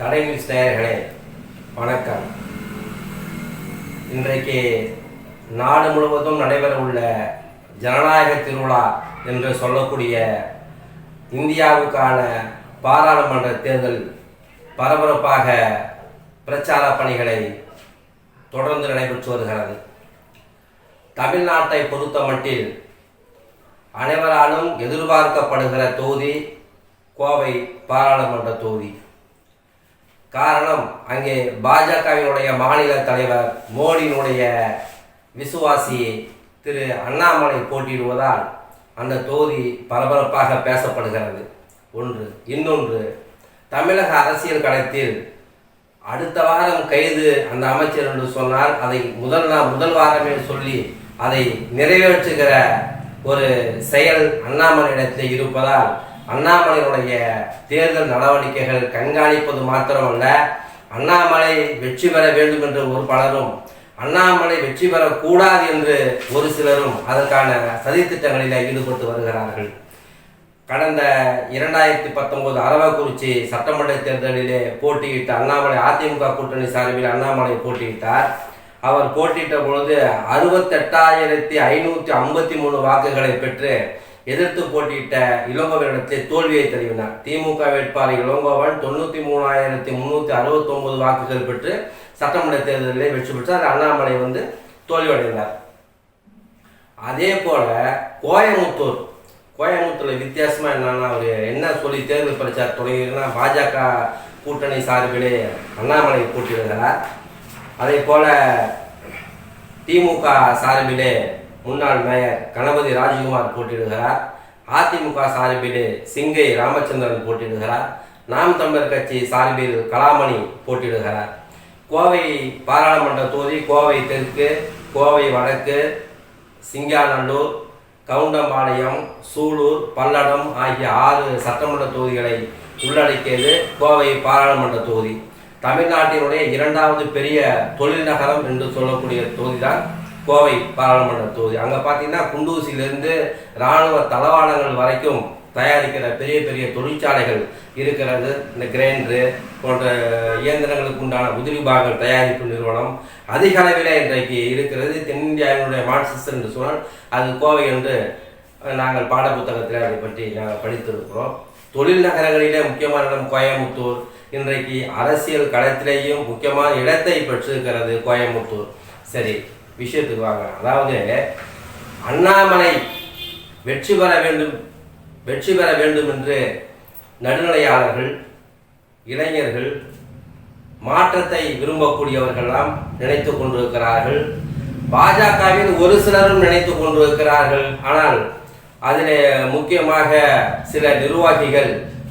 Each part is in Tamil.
தடை நியூஸ் நேயர்களே வணக்கம். இன்றைக்கு நாடு முழுவதும் நடைபெற உள்ள ஜனநாயக திருவிழா என்று சொல்லக்கூடிய இந்தியாவுக்கான பாராளுமன்ற தேர்தல் பரபரப்பாக பிரச்சார பணிகளை தொடர்ந்து நடைபெற்று வருகிறது. தமிழ்நாட்டை பொறுத்த மட்டில் அனைவராலும் எதிர்பார்க்கப்படுகிற தொகுதி கோவை பாராளுமன்ற தொகுதி. காரணம் அங்கே பாஜகவினுடைய மாநில தலைவர் மோடியினுடைய விசுவாசி திரு அண்ணாமலை போட்டியிடுவதால் அந்த தொகுதி பரபரப்பாக பேசப்படுகிறது. ஒன்று. இன்னொன்று தமிழக அரசியல் களத்தில் அடுத்த வாரம் கைது அந்த அமைச்சர் என்று சொன்னால் அதை முதல் நாள் முதல் வாரமே சொல்லி அதை நிறைவேற்றுகிற ஒரு செயல் அண்ணாமலை இடத்தில் இருப்பதால் அண்ணாமலையினுடைய தேர்தல் நடவடிக்கைகள் கண்காணிப்பது மாத்திரமல்ல அண்ணாமலை வெற்றி பெற வேண்டும் என்று ஒரு பலரும் அண்ணாமலை வெற்றி பெறக்கூடாது என்று ஒரு சிலரும் அதற்கான சதித்திட்டங்களில் ஈடுபட்டு வருகிறார்கள். கடந்த இரண்டாயிரத்தி பத்தொன்பது அரவக்குறிச்சி சட்டமன்ற தேர்தலிலே போட்டியிட்ட அண்ணாமலை அதிமுக கூட்டணி சார்பில் அண்ணாமலை போட்டியிட்டார். அவர் போட்டியிட்ட பொழுது அறுபத்தெட்டாயிரத்தி ஐநூற்றி ஐம்பத்தி மூணு வாக்குகளை பெற்று எதிர்த்து போட்டியிட்ட இளங்கோவனிடத்தில் தோல்வியை தழுவினார். திமுக வேட்பாளர் இளங்கோவன் தொண்ணூற்றி மூணாயிரத்தி முந்நூற்றி அறுபத்தொன்பது வாக்குகள் பெற்று சட்டமன்ற தேர்தலிலே வெற்றி பெற்றார். அண்ணாமலை வந்து தோல்வியடைந்தார். அதே போல கோயமுத்தூர் கோயமுத்தூரில் வித்தியாசமாக என்னன்னா அவர் என்ன சொல்லி தேர்தல் பிரச்சாரம் தொடங்கியிருக்குன்னா பாஜக கூட்டணி சார்பிலே அண்ணாமலை போட்டியிடுகிறார். அதே போல திமுக சார்பிலே முன்னாள் மேயர் கணபதி ராஜ்குமார் போட்டியிடுகிறார். அதிமுக சார்பில் சிங்கை ராமச்சந்திரன் போட்டியிடுகிறார். நாம் தமிழர் கட்சி சார்பில் கலாமணி போட்டியிடுகிறார். கோவை பாராளுமன்ற தொகுதி கோவை தெற்கு கோவை வடக்கு சிங்காநல்லூர் கவுண்டம்பாளையம் சூலூர் பல்லடம் ஆகிய ஆறு சட்டமன்ற தொகுதிகளை உள்ளடக்கியது கோவை பாராளுமன்ற தொகுதி. தமிழ்நாட்டினுடைய இரண்டாவது பெரிய தொழில் நகரம் என்று சொல்லக்கூடிய தொகுதி தான் கோவை பாராளுமன்ற தொகுதி. அங்கே பார்த்தீங்கன்னா குண்டூசியிலிருந்து இராணுவ தளவாடங்கள் வரைக்கும் தயாரிக்கிற பெரிய பெரிய தொழிற்சாலைகள் இருக்கிறது. இந்த கிரைண்டரு போன்ற இயந்திரங்களுக்கு உண்டான உதிரி பாகங்கள் தயாரிப்பு நிறுவனம் அதிக அளவில் இன்றைக்கு இருக்கிறது. தென்னிந்தியாவினுடைய மார்க்சிஸ்ட் என்று சொன்னால் அது கோவை என்று நாங்கள் பாடப்புத்தகத்தில் அதை பற்றி நாங்கள் படித்திருக்கிறோம். தொழில் நகரங்களிலே முக்கியமான இடம் கோயம்புத்தூர். இன்றைக்கு அரசியல் களத்திலேயும் முக்கியமான இடத்தை பெற்றிருக்கிறது கோயம்புத்தூர். சரி விஷயத்துக்கு வாங்க. அதாவது அண்ணாமலை வெற்றி பெற வேண்டும் வெற்றி பெற வேண்டும் என்று நடுநிலையாளர்கள் இளைஞர்கள் மாற்றத்தை விரும்பக்கூடியவர்களெல்லாம் நினைத்து கொண்டிருக்கிறார்கள். பாஜகவில் ஒரு சிலரும் நினைத்து கொண்டிருக்கிறார்கள். ஆனால் அதில் முக்கியமாக சில நிர்வாகிகள்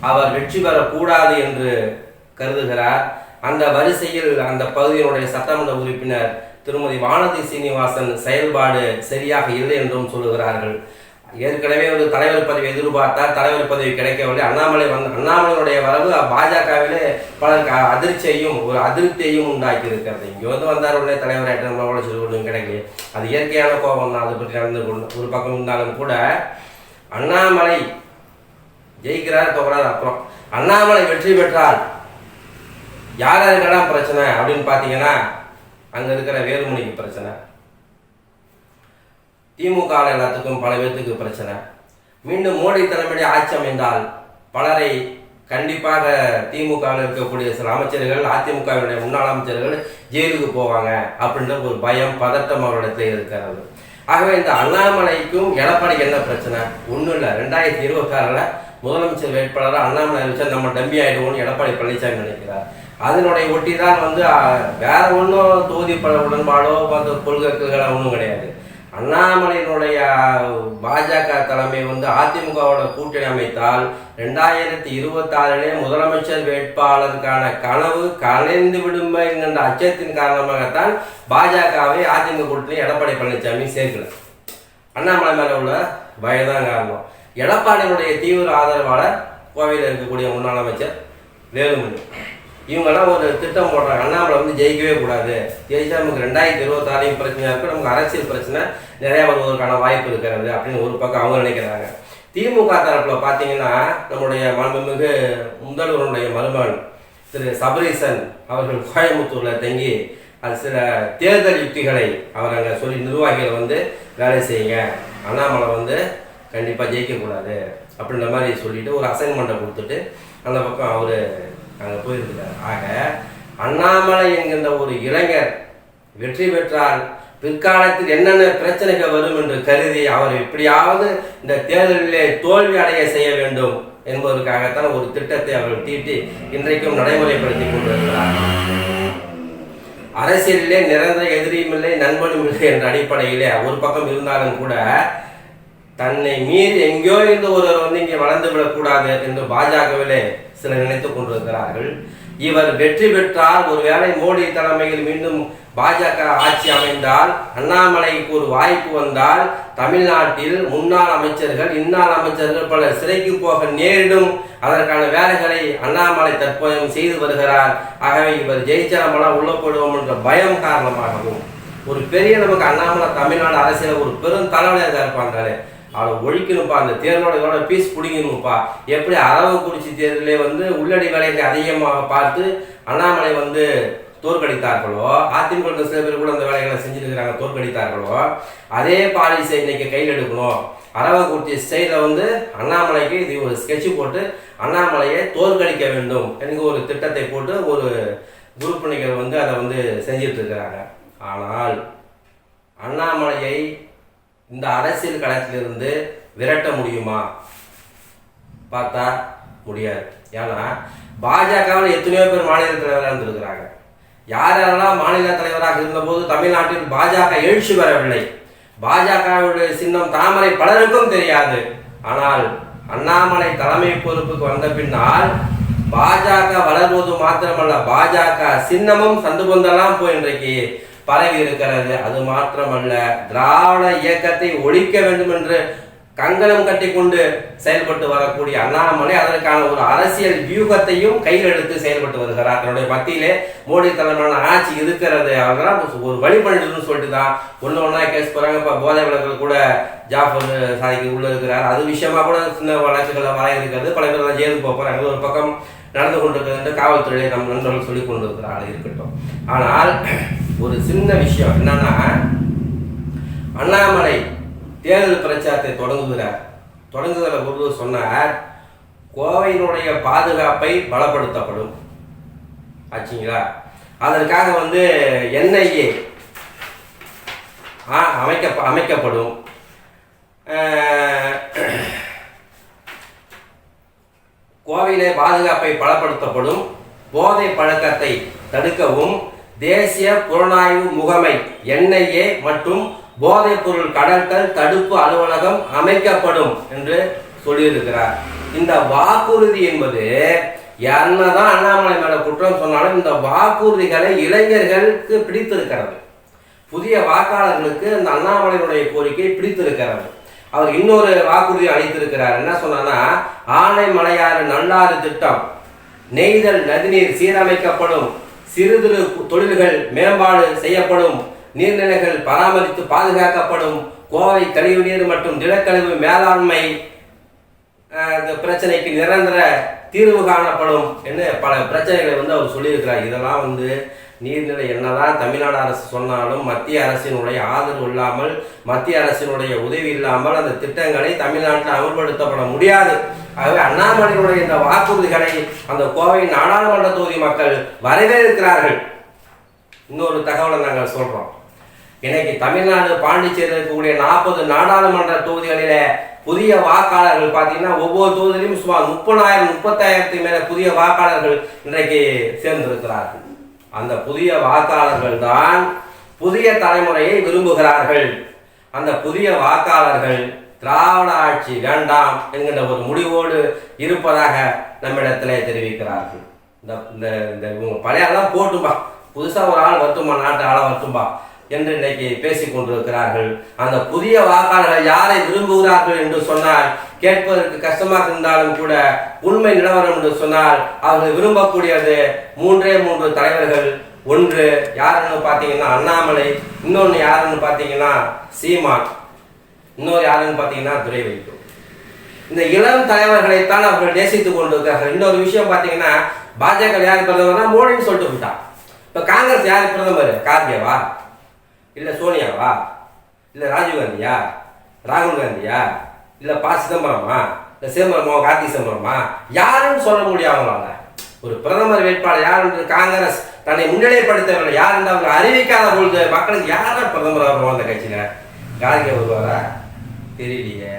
அவர் வெற்றி பெறக்கூடாது என்று கருதுகிறார். அந்த வரிசையில் அந்த பகுதியினுடைய சட்டமன்ற உறுப்பினர் திருமதி வானதி சீனிவாசன் செயல்பாடு சரியாக இல்லை என்றும் சொல்லுகிறார்கள். ஏற்கனவே ஒரு தலைவர் பதவி எதிர்பார்த்தார் தலைவர் பதவி கிடைக்கவில்லை. அண்ணாமலை வந்து அண்ணாமலையுடைய வரவு பாஜகவிலே பலருக்கு அதிர்ச்சியையும் ஒரு அதிருப்தியையும் உண்டாக்கி இருக்கிறது இங்கே வந்து வந்தார் உடனே தலைவர் ஆகிட்டு நம்மளோட சொல்லி கிடைக்கல. அது இயற்கையான கோபம் தான் அதை பற்றி நடந்து கொண்டு ஒரு பக்கம் இருந்தாலும் கூட அண்ணாமலை ஜெயிக்கிறார் தோறார் அப்புறம். அண்ணாமலை வெற்றி பெற்றால் யார் யாருக்கெல்லாம் பிரச்சனை அப்படின்னு பார்த்தீங்கன்னா அங்கே இருக்கிற வேலுமணிக்கு பிரச்சனை. திமுக எல்லாத்துக்கும் பல பேர்த்துக்கு பிரச்சனை. மீண்டும் மோடி தலைமையில் ஆட்சி அமைந்தால் பலரை கண்டிப்பாக திமுகவில் இருக்கக்கூடிய சில அமைச்சர்கள் அதிமுகவினுடைய முன்னாள் அமைச்சர்கள் ஜெயிலுக்கு போவாங்க அப்படின்ற ஒரு பயம் பதட்டம் அவரிடத்தில் இருக்கிறது. ஆகவே இந்த அண்ணாமலைக்கும் எடப்பாடிக்கு என்ன பிரச்சனை? ஒன்றும் இல்லை. ரெண்டாயிரத்தி இருபத்தாறில் முதலமைச்சர் வேட்பாளராக அண்ணாமலை வச்சா நம்ம டம்பி ஆயிடுவோம்னு எடப்பாடி பழனிசாமி நினைக்கிறார். அதனுடைய ஒட்டி தான் வந்து வேற ஒன்றும் தொகுதி பல உடன்பாடோ மற்ற கொள்கைகள் ஒன்றும் கிடையாது. அண்ணாமலையினுடைய பாஜக தலைமை வந்து அதிமுகவோட கூட்டணி அமைத்தால் ரெண்டாயிரத்தி இருபத்தாறிலே முதலமைச்சர் வேட்பாளருக்கான கனவு கலைந்து விடும் என்கின்ற அச்சத்தின் காரணமாகத்தான் பாஜகவை அதிமுக கூட்டணி எடப்பாடி பழனிசாமி சேர்க்கல. அண்ணாமலை மேல உள்ள பயம்தான் காரணம். எடப்பாடியினுடைய தீவிர ஆதரவாளர் கோவையில் இருக்கக்கூடிய முன்னாள் அமைச்சர் வேலுமணி. இவங்கெல்லாம் ஒரு திட்டம் போடுறாங்க. அண்ணாமலை வந்து ஜெயிக்கவே கூடாது. ஜெயிச்சா நமக்கு ரெண்டாயிரத்தி இருபத்தாறையும் பிரச்சனையாக இருக்கும் நமக்கு அரசியல் பிரச்சனை நிறைய வருவதற்கான வாய்ப்பு இருக்கிறது அப்படின்னு ஒரு பக்கம் அவங்க நினைக்கிறாங்க. திமுக தரப்புல பார்த்தீங்கன்னா நம்முடைய மாண்புமிகு முதல்வருடைய மருமகன் திரு சபரீசன் அவர்கள் கோயம்புத்தூர்ல தங்கி அது சில தேர்தல் யுக்திகளை அவர் அங்கே சொல்லி நிர்வாகிகள் வந்து வேலை செய்யுங்க. அண்ணாமலை வந்து கண்டிப்பாக ஜெயிக்கக்கூடாது அப்படின்ற மாதிரி சொல்லிட்டு ஒரு அசைன்மெண்ட்டை கொடுத்துட்டு அந்த பக்கம் அவர் அங்கே போயிருக்கிறார் ஆக அண்ணாமலை என்கின்ற ஒரு இளைஞர் வெற்றி பெற்றால் பிற்காலத்தில் என்னென்ன பிரச்சனைகள் வரும் என்று கருதி அவர் எப்படியாவது இந்த தேர்தலிலே தோல்வி அடைய செய்ய வேண்டும் என்பதற்காகத்தான் ஒரு திட்டத்தை அவர்கள் தீட்டி இன்றைக்கும் நடைமுறைப்படுத்தி கொண்டிருக்கிறார். அரசியலிலே நிரந்தர எதிரியும் இல்லை நண்பனும் இல்லை என்ற அடிப்படையிலே ஒரு பக்கம் இருந்தாலும் கூட தன்னை மீறி எங்கேயோ இருந்து ஒருவர் வந்து இங்கே வளர்ந்து விடக்கூடாது என்று பாஜகவிலே சிலர் நினைத்துக் கொண்டிருக்கிறார்கள். இவர் வெற்றி பெற்றால் ஒருவேளை மோடி தலைமையில் மீண்டும் பாஜக ஆட்சி அமைந்தால் அண்ணாமலைக்கு ஒரு வாய்ப்பு வந்தால் தமிழ்நாட்டில் முன்னாள் அமைச்சர்கள் இன்னாள் அமைச்சர்கள் பல சிறைக்கு போக நேரிடும் அதற்கான வேலைகளை அண்ணாமலை தற்போதும் செய்து வருகிறார். ஆகவே இவர் ஜெயிச்சரமெல்லாம் உள்ள போடுவோம் என்ற பயம் காரணமாகவும் ஒரு பெரிய நமக்கு அண்ணாமலை தமிழ்நாடு அரசியல் ஒரு பெரும் தலைவலியாக இருப்பாங்களே அவளை ஒழிக்கணும்ப்பா அந்த தேர்தலோட இதோட பீஸ் பிடிக்கணும்ப்பா எப்படி அரவக்குறிச்சி தேர்தலே வந்து உள்ளடி வேலைகளை அதிகமாக பார்த்து அண்ணாமலை வந்து தோற்கடித்தார்களோ அதிமுக சில பேர் கூட அந்த வேலைகளை செஞ்சுருக்கிறாங்க தோற்கடித்தார்களோ அதே பாலிசை இன்னைக்கு கையில் எடுக்கணும். அரவக்குறிச்சி ஸ்டைலில் வந்து அண்ணாமலைக்கு இது ஒரு ஸ்கெட்ச் போட்டு அண்ணாமலையை தோற்கடிக்க வேண்டும் என்கிற ஒரு திட்டத்தை போட்டு ஒரு குரூப்பினிகள் வந்து அதை வந்து செஞ்சிட்டு இருக்கிறாங்க. ஆனால் அண்ணாமலையை இந்த அரசியல் களத்திலிருந்து விரட்ட முடியுமா? பார்த்தா முடியாது. ஏன்னா பாஜகவில் எத்தனையோ பேர் மாநில தலைவராக இருந்திருக்கிறாங்க. யார் யாரெல்லாம் மாநில தலைவராக இருந்தபோது தமிழ்நாட்டில் பாஜக எழுச்சி பெறவில்லை? பாஜகவுடைய சின்னம் தாமரை பலருக்கும் தெரியாது. ஆனால் அண்ணாமலை தலைமை பொறுப்புக்கு வந்த பின்னால் பாஜக வளர்வது மாத்திரமல்ல பாஜக சின்னமும் சந்து பொந்தெல்லாம் போய் இன்றைக்கு பரவி இருக்கிறது அது மாத்திரமல்ல திராவிட இயக்கத்தை ஒழிக்க வேண்டும் என்று கங்கணம் கட்டி கொண்டு செயல்பட்டு வரக்கூடிய அண்ணாமலை அதற்கான ஒரு அரசியல் வியூகத்தையும் கையில் எடுத்து செயல்பட்டு வருகிறார். தன்னுடைய மத்தியிலே மோடி தலைமையிலான ஆட்சி இருக்கிறது. அவங்களாம் ஒரு வழிபடுன்னு சொல்லிட்டு தான் ஒன்று ஒன்றா கேஸ் போகிறாங்க இப்போ போதை வழக்கில் கூட ஜாஃபர் சாதிக்கு உள்ள இருக்கிறார். அது விஷயமா கூட சின்ன வழக்குகளை வர இருக்கிறது. பல பேர் தான் ஜெயிலுக்கு போக போகிறாங்க ஒரு பக்கம் நடந்து கொண்டிருக்கிறது காவல்துறையை நம் நண்பர்கள் சொல்லிக் கொண்டிருக்கிற ஆள் இருக்கட்டும். ஆனால் ஒரு சின்ன விஷயம் என்னன்னா அண்ணாமலை தேர்தல் பிரச்சாரத்தை தொடங்குகிறார் தொடங்குதல பொழுது சொன்னார் கோவையினுடைய பாதுகாப்பை பலப்படுத்தப்படும். ஆச்சுங்களா? அதற்காக வந்து என்ஐஏ அமைக்க அமைக்கப்படும். கோவிலே பாதுகாப்பை பலப்படுத்தப்படும் போதை பழக்கத்தை தடுக்கவும் தேசிய புலனாய்வு முகமை என்ஐஏ மற்றும் போதைப் பொருள் கடத்தல் தடுப்பு அலுவலகம் அமைக்கப்படும் என்று சொல்லியிருக்கிறார். இந்த வாக்குறுதி என்பது என்னதான் அண்ணாமலை மேல குற்றம் சொன்னாலும் இந்த வாக்குறுதிகளை இளைஞர்களுக்கு பிடித்திருக்கிறது. புதிய வாக்காளர்களுக்கு இந்த அண்ணாமலையினுடைய கோரிக்கை பிடித்திருக்கிறது. அவர் இன்னொரு வாக்குறுதி அளித்திருக்கிறார். என்ன சொன்னான்னா ஆனை மலையாறு நல்லாறு திட்டம். நெய்தல் நதிநீர் சீரமைக்கப்படும். சிறு சிறு தொழில்கள் மேம்பாடு செய்யப்படும். நீர்நிலைகள் பராமரித்து பாதுகாக்கப்படும். கோவை கழிவுநீர் மற்றும் திடக்கழிவு மேலாண்மை இந்த பிரச்சனைக்கு நிரந்தர தீர்வு காணப்படும் என்று பல பிரச்சனைகளை வந்து அவர் சொல்லியிருக்கிறார். இதெல்லாம் வந்து நீர்நிலை என்னதான் தமிழ்நாடு அரசு சொன்னாலும் மத்திய அரசினுடைய ஆதரவு இல்லாமல் மத்திய அரசினுடைய உதவி இல்லாமல் அந்த திட்டங்களை தமிழ்நாட்டில் அமல்படுத்தப்பட முடியாது. ஆகவே அண்ணாமலையினுடைய இந்த வாக்குறுதிகளை அந்த கோவை நாடாளுமன்ற தொகுதி மக்கள் வரவேற்கிறார்கள். இன்னொரு தகவலை நாங்கள் சொல்றோம். இன்னைக்கு தமிழ்நாடு பாண்டிச்சேரியில் இருக்கக்கூடிய நாற்பது நாடாளுமன்ற தொகுதிகளில புதிய வாக்காளர்கள் பார்த்தீங்கன்னா ஒவ்வொரு தொகுதியிலும் சுமார் முப்பதாயிரம் முப்பத்தாயிரத்துக்கு மேல புதிய வாக்காளர்கள் இன்றைக்கு சேர்ந்திருக்கிறார்கள். அந்த புதிய வாக்காளர்கள் தான் புதிய தலைமுறையை விரும்புகிறார்கள். அந்த புதிய வாக்காளர்கள் திராவிட ஆட்சி வேண்டாம் என்கின்ற ஒரு முடிவோடு இருப்பதாக நம்மிடத்திலே தெரிவிக்கிறார்கள். இந்த இந்த இந்த இவங்க பழையாலாம் போட்டும்பா. புதுசாக ஒரு ஆள் வரட்டும்பா நாட்டு ஆளாக வரட்டும்பா. என்று இன்றைக்கு பேசிக் கொண்டிருக்கிறார்கள். அந்த புதிய வாக்காளர்கள் யாரை விரும்புகிறார்கள் என்று சொன்னால் கேட்பதற்கு கஷ்டமாக இருந்தாலும் கூட உண்மை நிலவரம் என்று சொன்னால் அவர்கள் விரும்பக்கூடியது மூன்றே மூன்று தலைவர்கள். ஒன்று யாருன்னு பார்த்தீங்கன்னா அண்ணாமலை. இன்னொன்று யாருன்னு பார்த்தீங்கன்னா சீமான். இன்னொரு யாருன்னு பார்த்தீங்கன்னா துரை வைக்கும் இந்த இளம் தலைவர்களைத்தான் அவர்கள் நேசித்துக் கொண்டிருக்கிறார்கள். இன்னொரு விஷயம் பார்த்தீங்கன்னா பாஜக யார் பிரதமர்னா மோடின்னு சொல்லிட்டு விட்டான் இப்போ காங்கிரஸ் யார் பிரதமர்? கார்கேவா இல்லை சோனியாவா? இல்லை ராஜீவ் காந்தியா? ராகுல் காந்தியா? இல்லை ப. சிதம்பரமா? இல்லை சிதம்பரமா கார்த்தி சிதம்பரமா யாருன்னு சொல்ல முடியும் அவங்களால. ஒரு பிரதமர் வேட்பாளர் யார் காங்கிரஸ் தன்னை முன்னிலைப்படுத்தவில்லை. யார் என்று அவங்க அறிவிக்காத பொழுது மக்களுக்கு யாரா பிரதமர் வருவோம் அந்த கட்சியில்? கார்கே வருவாரா? தெரியலையே.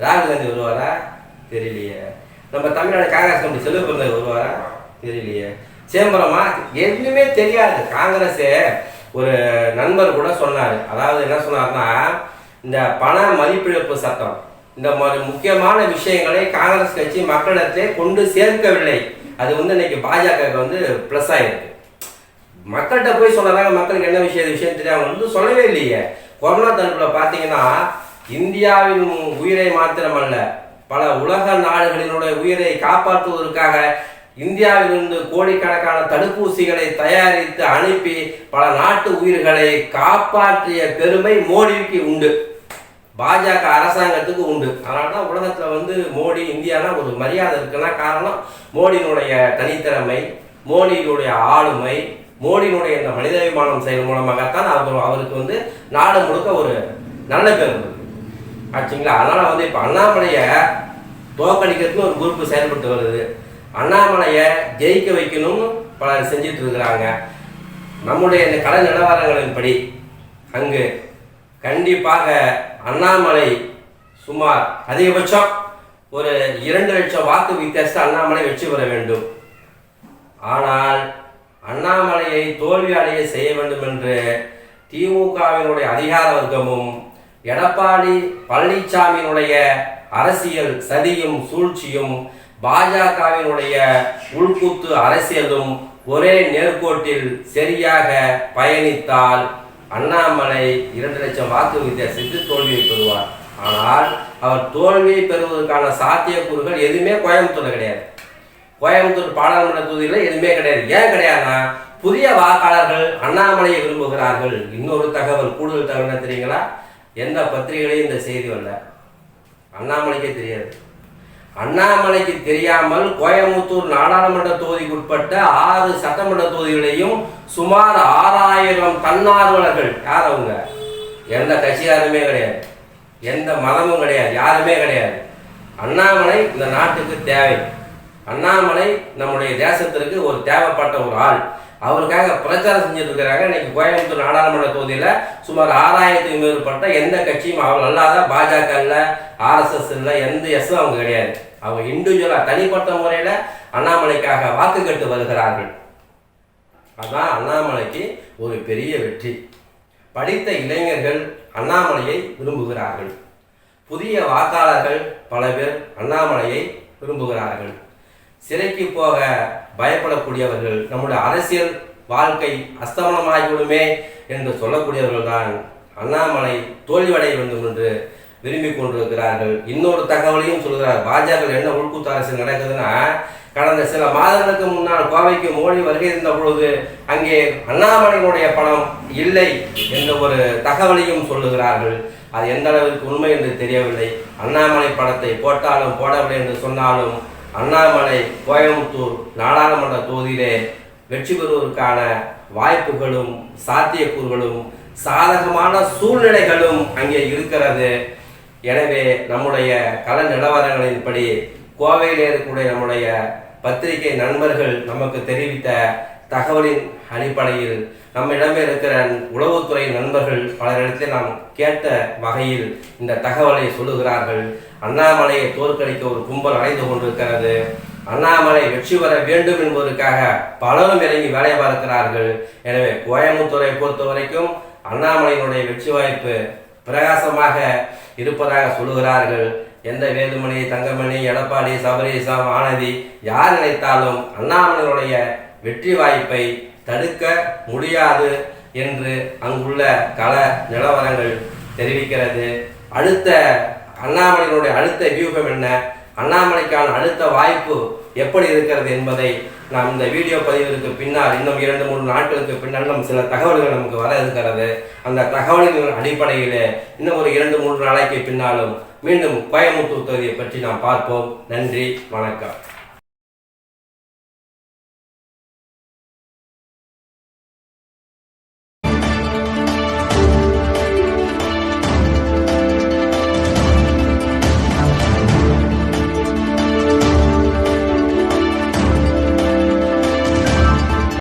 ராகுல் காந்தி வருவாரா? தெரியலையே. நம்ம தமிழ்நாடு காங்கிரஸ் கமிட்டி செல்வ பிறந்தவர் வருவாரா? தெரியலையே. சிதம்பரமா எதுவுமே தெரியாது. காங்கிரஸே ஒரு நண்பர் கூட சொன்னார். அதாவது என்ன சொன்னார்னா இந்த பண மதிப்பிழப்பு சட்டம் இந்த மாதிரி முக்கியமான விஷயங்களை காங்கிரஸ் கட்சி மக்களிடத்தை கொண்டு சேர்க்கவில்லை. அது வந்து இன்னைக்கு பாஜக வந்து ப்ளஸ் ஆயிருக்கு. மக்கள்கிட்ட போய் சொன்னதாங்க மக்களுக்கு என்ன விஷயம் விஷயம் தெரியாம வந்து சொல்லவே இல்லையே. கொரோனா தடுப்புல பார்த்தீங்கன்னா இந்தியாவின் உயிரை மாத்திரமல்ல பல உலக நாடுகளினுடைய உயிரை காப்பாற்றுவதற்காக இந்தியாவிலிருந்து கோடிக்கணக்கான தடுப்பூசிகளை தயாரித்து அனுப்பி பல நாட்டு உயிர்களை காப்பாற்றிய பெருமை மோடிக்கு உண்டு. பாஜக அரசாங்கத்துக்கு உண்டு. அதனால தான் உலகத்தில் வந்து மோடி இந்தியானா ஒரு மரியாதை இருக்குன்னா காரணம் மோடியினுடைய தனித்திறமை மோடியினுடைய ஆளுமை மோடியினுடைய இந்த மனிதாபிமானம் செயல் மூலமாகத்தான் அவர் அவருக்கு வந்து நாடு முழுக்க ஒரு நல்ல பேர் ஆச்சுங்களா? அதனால் வந்து இப்போ அண்ணாமலையை தோக்கடிக்கிறதுக்கு ஒரு குரூப் செயல்பட்டு வருது. அண்ணாமலையை ஜெயிக்க வைக்கணும்னு பலர் செஞ்சுட்டு இருக்கிறாங்க. நம்முடைய இந்த கலை நிலவரங்களின்படி அங்கு கண்டிப்பாக அண்ணாமலை சுமார் அதிகபட்சம் ஒரு இரண்டு லட்சம் வாக்கு வித்தியாசத்தை அண்ணாமலை வெற்றி பெற வேண்டும். ஆனால் அண்ணாமலையை தோல்வி அடைய செய்ய வேண்டும் என்று திமுகவினுடைய அதிகார வர்க்கமும் எடப்பாடி பழனிசாமியினுடைய அரசியல் சதியும் சூழ்ச்சியும் பாஜகவினுடைய உள்கூத்து அரசியலும் ஒரே நேர்கோட்டில் சரியாக பயணித்தால் அண்ணாமலை இரண்டு லட்சம் வாக்கு வித்தியாசத்தில் தோல்வியை பெறுவார். ஆனால் அவர் தோல்வியை பெறுவதற்கான சாத்தியக்கூறுகள் எதுவுமே கோயம்புத்தூர்ல கிடையாது. கோயம்புத்தூர் பாராளுமன்ற தொகுதியில் எதுவுமே கிடையாது. ஏன் கிடையாதுன்னா புதிய வாக்காளர்கள் அண்ணாமலையை விரும்புகிறார்கள். இன்னொரு தகவல் கூடுதல் தகவல் என்ன தெரியுங்களா? எந்த பத்திரிகையிலையும் இந்த செய்தி வரல. அண்ணாமலைக்கே தெரியாது. அண்ணாமலைக்கு தெரியாமல் கோயம்புத்தூர் நாடாளுமன்ற தொகுதிக்கு உட்பட்ட ஆறு சட்டமன்ற தொகுதிகளையும் சுமார் ஆறாயிரம் தன்னார்வலர்கள். யார் அவங்க? எந்த கட்சியாருமே கிடையாது. எந்த மதமும் கிடையாது. யாருமே கிடையாது. அண்ணாமலை இந்த நாட்டுக்கு தேவை. அண்ணாமலை நம்முடைய தேசத்திற்கு ஒரு தேவைப்பட்ட ஒரு ஆள். அவருக்காக பிரச்சாரம் செஞ்சுட்டு இருக்கிறாங்க இன்னைக்கு கோயம்புத்தூர் நாடாளுமன்ற தொகுதியில் சுமார் ஆறாயிரத்துக்கு மேற்பட்ட எந்த கட்சியும் அவங்க அல்லாத பாஜக இல்லை ஆர்எஸ்எஸ் இல்லை எந்த எஸ்ஸும் அவங்க கிடையாது. அவங்க இண்டிவிஜுவலா தனிப்பட்ட முறையில அண்ணாமலைக்காக வாக்கு கட்டு வருகிறார்கள். அதான் அண்ணாமலைக்கு ஒரு பெரிய வெற்றி. படித்த இளைஞர்கள் அண்ணாமலையை விரும்புகிறார்கள். புதிய வாக்காளர்கள் பல பேர் அண்ணாமலையை விரும்புகிறார்கள். சிறைக்கு போக பயப்படக்கூடியவர்கள் நம்முடைய அரசியல் வாழ்க்கை அஸ்தமனமாகிவிடுமே என்று சொல்லக்கூடியவர்கள் தான் அண்ணாமலை தோல்வியடைய வேண்டும் என்று விரும்பி கொண்டிருக்கிறார்கள். இன்னொரு தகவலையும் சொல்கிறார். பாஜக என்ன உள்கூத்து அரசு நடக்குதுன்னா கடந்த சில மாதங்களுக்கு முன்னால் கோவைக்கு மோடி வருகை இருந்த பொழுது அங்கே அண்ணாமலையினுடைய பணம் இல்லை என்ற ஒரு தகவலையும் சொல்லுகிறார்கள். அது எந்த அளவிற்கு உண்மை என்று தெரியவில்லை. அண்ணாமலை படத்தை போட்டாலும் போடவில்லை என்று சொன்னாலும் அண்ணாமலை கோயம்புத்தூர் நாடாளுமன்ற தொகுதியிலே வெற்றி பெறுவதற்கான வாய்ப்புகளும் சாத்தியக்கூறுகளும் சாதகமான சூழ்நிலைகளும் அங்கே இருக்கிறது. எனவே நம்முடைய கள நிலவரங்களின்படி கோவையில் இருக்கக்கூடிய நம்முடைய பத்திரிகை நண்பர்கள் நமக்கு தெரிவித்த தகவலின் அடிப்படையில் நம்மிடம் இருக்கிற உளவுத்துறை நண்பர்கள் பலரிடத்தில் நாம் கேட்ட வகையில் இந்த தகவலை சொல்லுகிறார்கள். அண்ணாமலையை தோற்கடிக்க ஒரு கும்பல் அடைந்து கொண்டிருக்கிறது. அண்ணாமலை வெற்றி பெற வேண்டும் என்பதற்காக பலரும் இறங்கி வேலை பார்க்கிறார்கள். எனவே கோயம்புத்தூரை பொறுத்த வரைக்கும் அண்ணாமலையினுடைய வெற்றி வாய்ப்பு பிரகாசமாக இருப்பதாக சொல்லுகிறார்கள். எந்த வேலுமணி தங்கமணி எடப்பாடி சபரீசம் ஆனதி யார் நினைத்தாலும் அண்ணாமலையினுடைய வெற்றி வாய்ப்பை தடுக்க முடியாது என்று அங்குள்ள கள நிலவரங்கள் தெரிவிக்கிறது. அடுத்த அண்ணாமலையினுடைய அடுத்த வியூகம் என்ன? அண்ணாமலைக்கான அடுத்த வாய்ப்பு எப்படி இருக்கிறது என்பதை நாம் இந்த வீடியோ பதிவிற்கு பின்னால் இன்னும் இரண்டு மூன்று நாட்களுக்கு பின்னால் நம் சில தகவல்கள் நமக்கு வர இருக்கிறது. அந்த தகவல்களின் அடிப்படையிலே இன்னும் ஒரு இரண்டு மூன்று நாளைக்கு பின்னாலும் மீண்டும் கோயமுத்தூர் தொகுதியை பற்றி நாம் பார்ப்போம். நன்றி வணக்கம்.